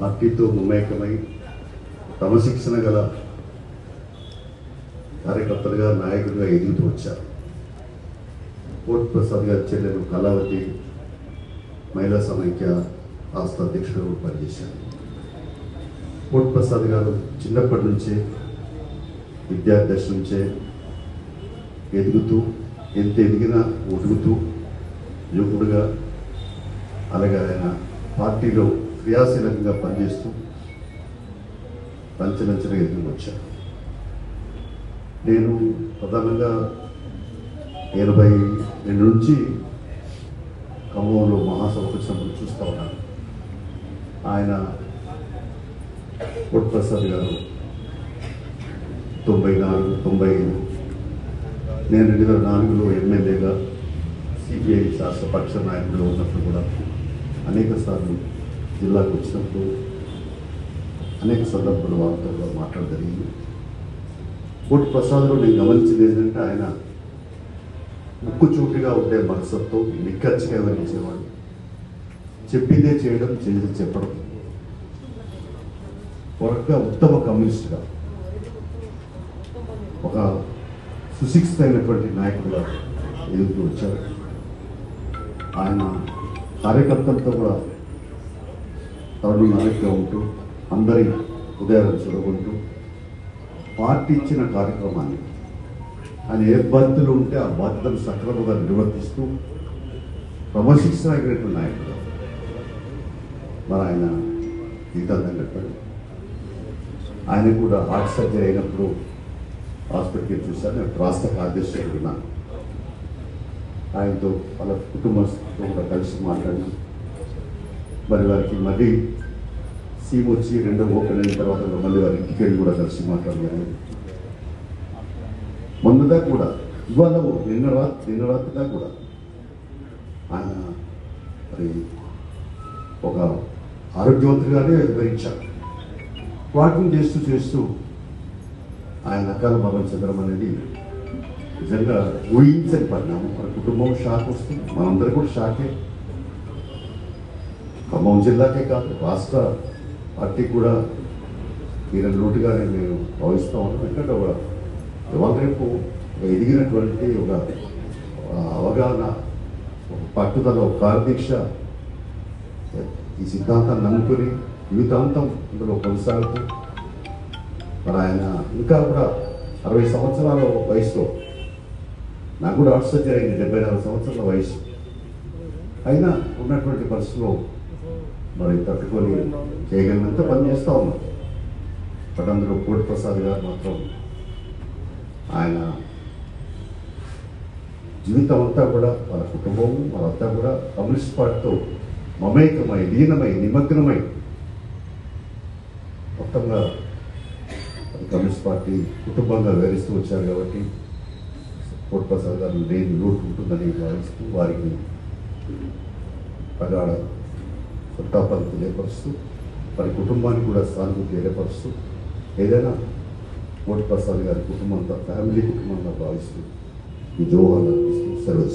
పార్టీతో మమేకమై క్రమశిక్షణ గల కార్యకర్తలుగా నాయకులుగా ఎదుగుతూ వచ్చారు. కోట్ ప్రసాద్ గారి చెల్లెలు కళావతి మహిళా సమైక్య ఆస్థ అధ్యక్షుడు పనిచేశారు. కోట్ ప్రసాద్ గారు చిన్నప్పటి నుంచే విద్యార్థి నుంచే ఎదుగుతూ ఎంత ఎదిగినా ఒడుగుతూ యువకుడుగా అలాగే ఆయన పార్టీలో క్రియాశీలకంగా పనిచేస్తూ లంచలంచగా ఎదుగు వచ్చారు. నేను ప్రధానంగా ఎనభై రెండు నుంచి ఖమ్మంలో మహాసభకు వచ్చినప్పుడు చూస్తూ ఉన్నాను. ఆయన ప్రసాద్ గారు తొంభై నాలుగు తొంభై ఐదు. నేను రెండు వేల నాలుగులో ఎమ్మెల్యేగా సిపిఐ శాసనపక్ష నాయకుడు ఉన్నప్పుడు కూడా అనేక సార్లు జిల్లాకు వచ్చినప్పుడు అనేక సందర్భాలు వార్తల్లో కూడా మాట్లాడడం జరిగింది. కోటి ప్రసాద్లో నేను గమనించింది ఏంటంటే ఆయన ముక్కు చూపిగా ఉండే మనసత్తో నిక్కచ్చిగా వివరించేవాడు చెప్పిందే చేయడం చేసి చెప్పడం. ఒక ఉత్తమ కమ్యూనిస్ట్గా ఒక సుశిక్షితమైనటువంటి నాయకుడుగా ఎదుగుతూ వచ్చారు. ఆయన కార్యకర్తలతో కూడా తరుణ నాయకుగా ఉంటూ అందరి ఉదయాలను చూడకుంటూ పార్టీ ఇచ్చిన కార్యక్రమాన్ని. ఆయన ఏ బాధ్యతలు ఉంటే ఆ బాధ్యతను సక్రమంగా నిర్వర్తిస్తూ క్రమశిక్షణ అయినటువంటి నాయకుడు. మరి ఆయన జీతాంతం కట్టాడు ఆయన కూడా హార్ట్ సర్జరీ అయినప్పుడు హాస్పిటల్కి చూశాను. నేను రాష్ట్ర కార్యదర్శి ఉన్నాను. ఆయనతో వాళ్ళ కుటుంబంతో కూడా కలిసి మాట్లాడినాం. మరి వారికి మళ్ళీ సీమ్ వచ్చి రెండో ఓపెన్ అయిన తర్వాత మళ్ళీ వారి ఇంటికి వెళ్ళి కూడా కలిసి మాట్లాడలేదు మొన్నదా కూడా ఇవాళ నిన్న రాత్రి నిన్న రాత్రిదా కూడా ఆయన మరి ఒక ఆరోగ్యవంతుడిగానే వివరించారు వాకింగ్ చేస్తూ చేస్తూ ఆయన అకాల మరణం చెందడం అనేది నిజంగా ఊహించని పరిణామం. మన కుటుంబం షాక్ వస్తుంది. మనందరూ కూడా షాకే. ఖమ్మం జిల్లాకే కాదు రాష్ట్ర పార్టీ కూడా ఈయన లోటుగానే నేను భావిస్తా ఉన్నాను ఎందుకంటే ఒక ఇవాళ రేపు ఒక ఎదిగినటువంటి ఒక అవగాహన ఒక పట్టుదల ఒక కార్యదీక్ష ఈ సిద్ధాంతాన్ని నమ్ముకుని జీవితాంతం ఇందులో కొనసాగుతూ మరి ఆయన ఇంకా కూడా అరవై సంవత్సరాల వయసులో నాకు కూడా హార్ట్ సర్జరీ అయింది డెబ్బై నాలుగు సంవత్సరాల వయసు. అయినా ఉన్నటువంటి పరిస్థితిలో మరి తట్టుకొని చేయగలిగినంత పని చేస్తూ ఉన్నాం. బట్ అందులో కోటి ప్రసాద్ గారు మాత్రం ఆయన జీవితం అంతా కూడా వాళ్ళ కుటుంబం వాళ్ళంతా కూడా కమ్యూనిస్ట్ పార్టీతో మమేకమై లీనమై నిమగ్నమై మొత్తంగా కమ్యూనిస్ట్ పార్టీ కుటుంబంగా వివరిస్తూ వచ్చారు కాబట్టి కోటి ప్రసాద్ గారు లేని లోటు ఉంటుందని భావిస్తూ వారికి ప్రగాఢ సంతాపాలు తెలియపరుస్తూ వారి కుటుంబానికి కూడా సానుభూతి తెలియపరుస్తూ ఏదైనా కోటి ప్రసాద్ గారి కుటుంబంతో ఫ్యామిలీ కుటుంబంగా భావిస్తూ ఈ జోహాలు అర్పిస్తూ సెలవు